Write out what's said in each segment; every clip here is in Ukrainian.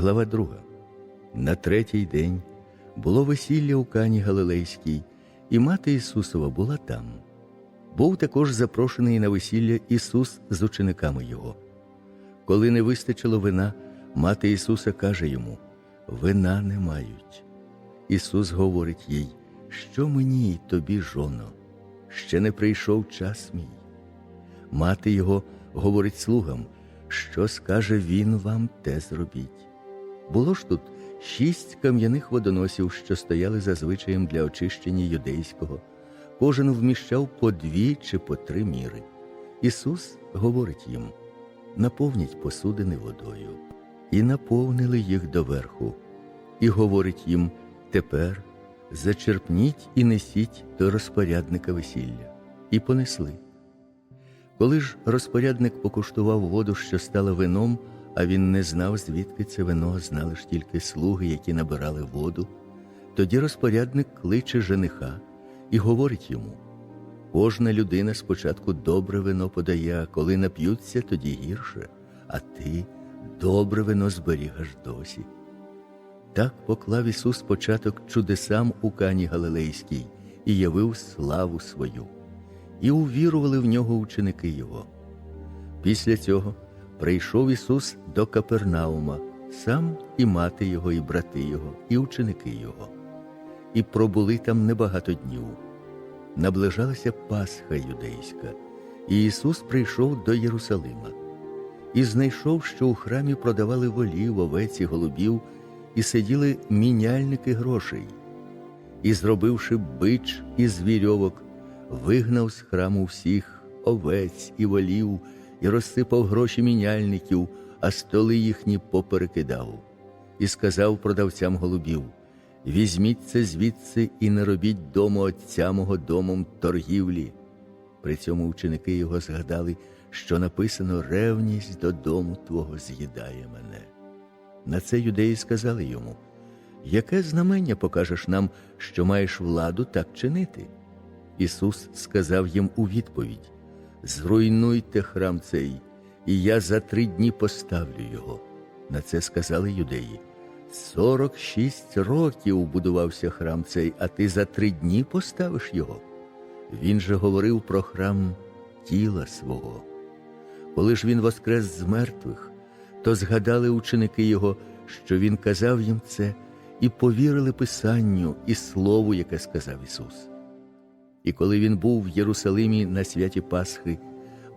Глава 2. На третій день було весілля у Кані Галилейській, і мати Ісусова була там. Був також запрошений на весілля Ісус з учениками Його. Коли не вистачило вина, мати Ісуса каже йому: Вина не мають. Ісус говорить їй, що мені й тобі, жоно, ще не прийшов час мій. Мати його говорить слугам, що скаже він вам, те зробіть. Було ж тут шість кам'яних водоносів, що стояли за звичаєм для очищення юдейського. Кожен вміщав по дві чи по три міри. Ісус говорить їм: наповніть посудини водою, і наповнили їх доверху, і говорить їм: тепер зачерпніть і несіть до розпорядника весілля, і понесли. Коли ж розпорядник покуштував воду, що стала вином, а він не знав, звідки це вино, знали ж тільки слуги, які набирали воду, тоді розпорядник кличе жениха і говорить йому: кожна людина спочатку добре вино подає, а коли нап'ються, тоді гірше, а ти добре вино зберігаш досі. Так поклав Ісус початок чудесам у Кані Галилейській і явив славу свою, і увірували в нього ученики Його. Після цього прийшов Ісус до Капернаума, сам і мати Його, і брати Його, і ученики Його, і пробули там небагато днів. Наближалася Пасха юдейська, і Ісус прийшов до Єрусалима і знайшов, що у храмі продавали волів, овець і голубів, і сиділи міняльники грошей. І, зробивши бич із вірьовок, вигнав з храму всіх овець і волів, і розсипав гроші міняльників, а столи їхні поперекидав, і сказав продавцям голубів: Візьміть це звідси і не робіть дому отця мого домом торгівлі. При цьому ученики його згадали, що написано ревність до дому твого з'їдає мене. На це юдеї сказали йому: Яке знамення покажеш нам, що маєш владу так чинити? Ісус сказав їм у відповідь: Зруйнуйте храм цей, і я за три дні поставлю його. На це сказали юдеї. Сорок шість років будувався храм цей, а ти за три дні поставиш його. Він же говорив про храм тіла свого. Коли ж він воскрес з мертвих, то згадали ученики його, що він казав їм це, і повірили Писанню і Слову, яке сказав Ісус. І коли він був в Єрусалимі на святі Пасхи,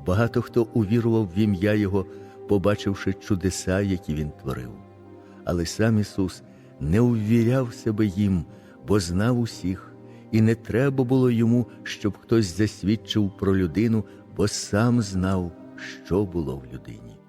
багато хто увірував в ім'я Його, побачивши чудеса, які він творив. Але сам Ісус не увіряв себе їм, бо знав усіх, і не треба було йому, щоб хтось засвідчив про людину, бо сам знав, що було в людині.